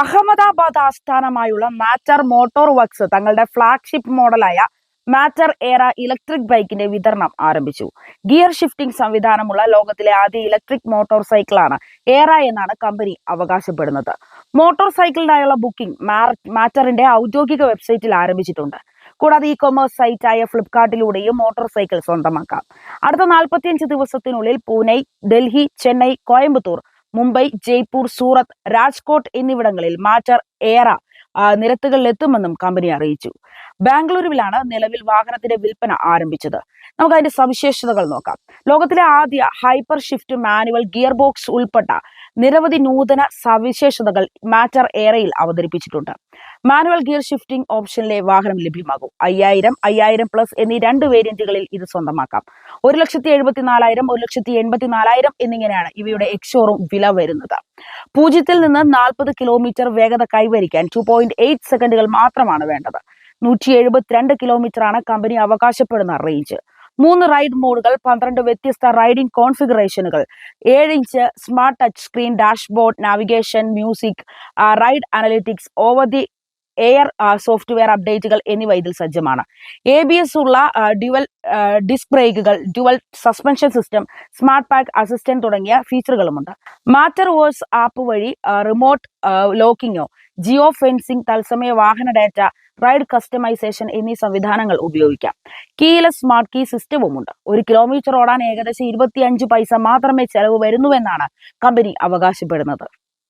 അഹമ്മദാബാദ് ആസ്ഥാനമായുള്ള Matter motor works തങ്ങളുടെ flagship മോഡലായ മാറ്റർ ഏറ ഇലക്ട്രിക് ബൈക്കിന്റെ വിതരണം ആരംഭിച്ചു. ഗിയർ ഷിഫ്റ്റിംഗ് സംവിധാനമുള്ള ലോകത്തിലെ ആദ്യ ഇലക്ട്രിക് മോട്ടോർ സൈക്കിളാണ് ഏറ എന്നാണ് കമ്പനി അവകാശപ്പെടുന്നത്. മോട്ടോർ സൈക്കിളിനായുള്ള ബുക്കിംഗ് മാറ്ററിന്റെ ഔദ്യോഗിക വെബ്സൈറ്റിൽ ആരംഭിച്ചിട്ടുണ്ട്. കൂടാതെ ഇ കൊമേഴ്സ് സൈറ്റായ ഫ്ലിപ്കാർട്ടിലൂടെയും മോട്ടോർ സൈക്കിൾ സ്വന്തമാക്കാം. അടുത്ത നാൽപ്പത്തിയഞ്ച് ദിവസത്തിനുള്ളിൽ പൂനെ ഡൽഹി ചെന്നൈ കോയമ്പത്തൂർ മുംബൈ ജയ്പൂർ സൂറത്ത് രാജ്കോട്ട് എന്നിവിടങ്ങളിൽ മാറ്റർ ഏറ നിരത്തുകളിൽ എത്തുമെന്നും കമ്പനി അറിയിച്ചു. ബാംഗ്ലൂരുവിലാണ് നിലവിൽ വാഹനത്തിന്റെ വിൽപ്പന ആരംഭിച്ചത്. നമുക്ക് അതിന്റെ സവിശേഷതകൾ നോക്കാം. ലോകത്തിലെ ആദ്യ hyper shift manual gear box ഉൾപ്പെട്ട നിരവധി നൂതന സവിശേഷതകൾ മാറ്റർ ഏറയിൽ അവതരിപ്പിച്ചിട്ടുണ്ട്. മാനുവൽ ഗിയർ ഷിഫ്റ്റിംഗ് ഓപ്ഷനിലെ വാഹനം ലഭ്യമാകും. അയ്യായിരം അയ്യായിരം പ്ലസ് എന്നീ രണ്ട് വേരിയന്റുകളിൽ ഇത് സ്വന്തമാക്കാം. ഒരു ലക്ഷത്തി എഴുപത്തി നാലായിരം ഒരു ലക്ഷത്തി എൺപത്തി നാലായിരം എന്നിങ്ങനെയാണ് ഇവയുടെ എക്സോറും വില വരുന്നത്. പൂജ്യത്തിൽ നിന്ന് നാൽപ്പത് കിലോമീറ്റർ വേഗത കൈവരിക്കാൻ ടു പോയിന്റ് എയ്റ്റ് സെക്കൻഡുകൾ മാത്രമാണ് വേണ്ടത്. നൂറ്റി എഴുപത്തിരണ്ട് കിലോമീറ്റർ ആണ് കമ്പനി അവകാശപ്പെടുന്ന റേഞ്ച് മൂന്ന് റൈഡ് മോഡുകൾ പന്ത്രണ്ട് വ്യത്യസ്ത റൈഡിംഗ് കോൺഫിഗറേഷനുകൾ ഏഴ് inch smart touch screen dashboard navigation music ride analytics over the air software അപ്ഡേറ്റുകൾ എന്നിവ ഇതിൽ സജ്ജമാണ്. എ ബി എസ് ഉള്ള dual disc ബ്രേക്കുകൾ dual suspension system smart pack assistant തുടങ്ങിയ ഫീച്ചറുകളുമുണ്ട്. മാറ്റർ വേഴ്സ് ആപ്പ് വഴി റിമോട്ട് ലോക്കിങ്ങോ ജിയോ ഫെൻസിംഗ് തത്സമയ വാഹന ഡാറ്റ റൈഡ് കസ്റ്റമൈസേഷൻ എന്നീ സംവിധാനങ്ങൾ ഉപയോഗിക്കാം. കീലെസ് സ്മാർട്ട് കീ സിസ്റ്റവുമുണ്ട്. ഒരു കിലോമീറ്റർ ഓടാൻ ഏകദേശം ഇരുപത്തിയഞ്ച് പൈസ മാത്രമേ ചെലവ് വരുന്നുവെന്നാണ് കമ്പനി അവകാശപ്പെടുന്നത്.